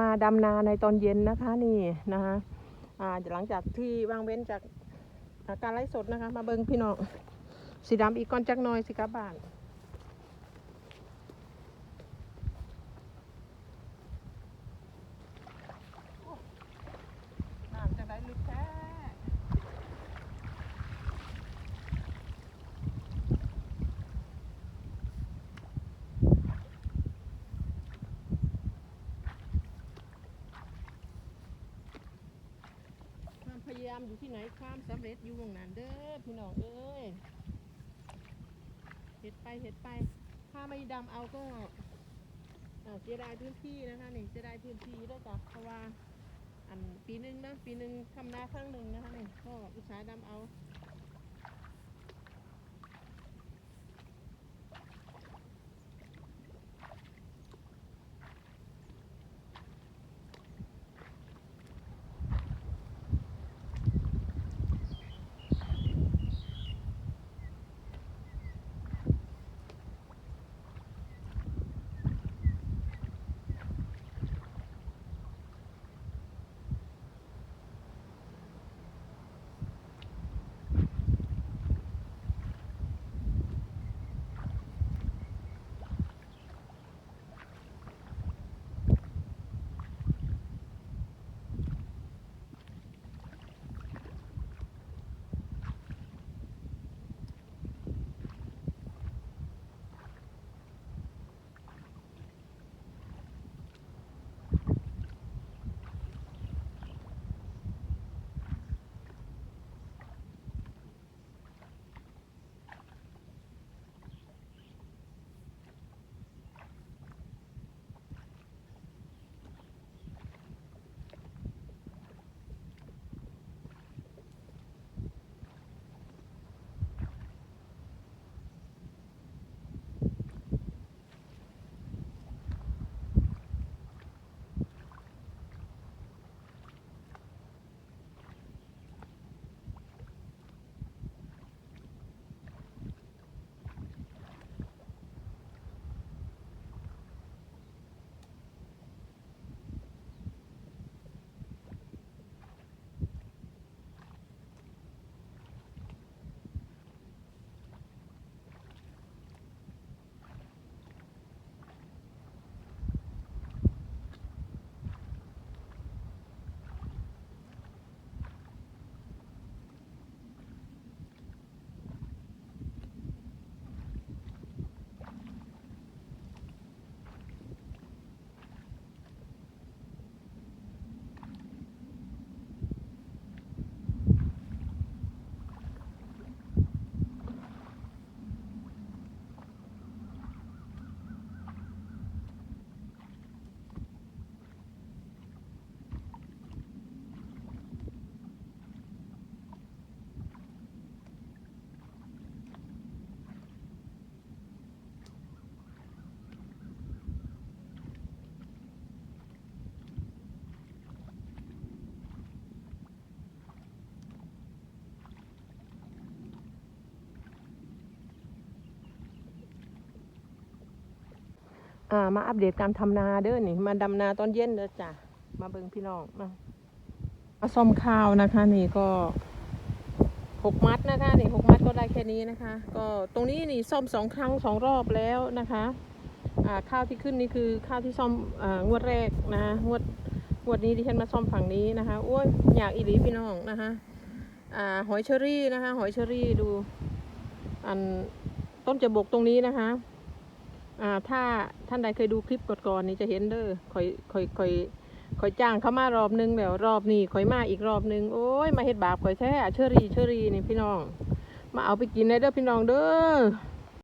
มาดำนาในตอนเย็นนะคะนี่นะคะอ่าหลังจากที่วางเว้นจากาการไลฟ์สดนะคะ มาเบิงพี่น้องสีดำอีกก้อนจักหน้อยสิกับบ้านำจะได้ลึกแท้ความพ ยายามอยู่ที่ไหนความสำเร็จอยู่ตรงนั้นเด้อพี่น้องเอ้ยเห็ดไปเห็ดไป ถ้าไม่ดำเอาก็เสียดายพื้นที่นะคะนี่เสียดายพื้นที่ด้วยจ้ะเพราะว่าอันปีนึงนะปีนึงทำนาครั้งหนึ่งนะคะนี่ก็อุตสาหดำเอา อ่ามาอัปเดตการทำนาเด้อนี่ มาดำนาตอนเย็นเด้อจ้ะมาเบิ่งพี่น้องมามาซ่อมข้าวนะคะ นี่ก็หกมัดนะคะนี่หกมัดก็ได้แค่นี้นะคะ ก็ตรงนี้นี่ซ่อมสองครั้งสองรอบแล้วนะคะอ่าข้าวที่ขึ้นนี่คือข้าวที่ซ่อมอ่างวดแรกนะคะงวดงวดนี้ที่ฉันมาซ่อมฝั่งนี้นะคะโอ้ยอยากอีหลีพี่น้องนะคะอ่าหอยเชอรี่นะคะ หอยเชอรี่ดู อันต้นจะบกตรงนี้นะคะ อ่าถ้าท่านใดเคยดูคลิปก่อนๆนี่จะเห็นเด้อคอยคอยคอยคอยจ้างเขามารอบนึงแล้วรอบนี้คอยมาอีกรอบนึงโอ้ยมาเฮ็ดบาปคอยแท้เชอรี่เชอรี่นี่พี่น้อง มาเอาไปกินได้เด้อพี่น้องเด้อ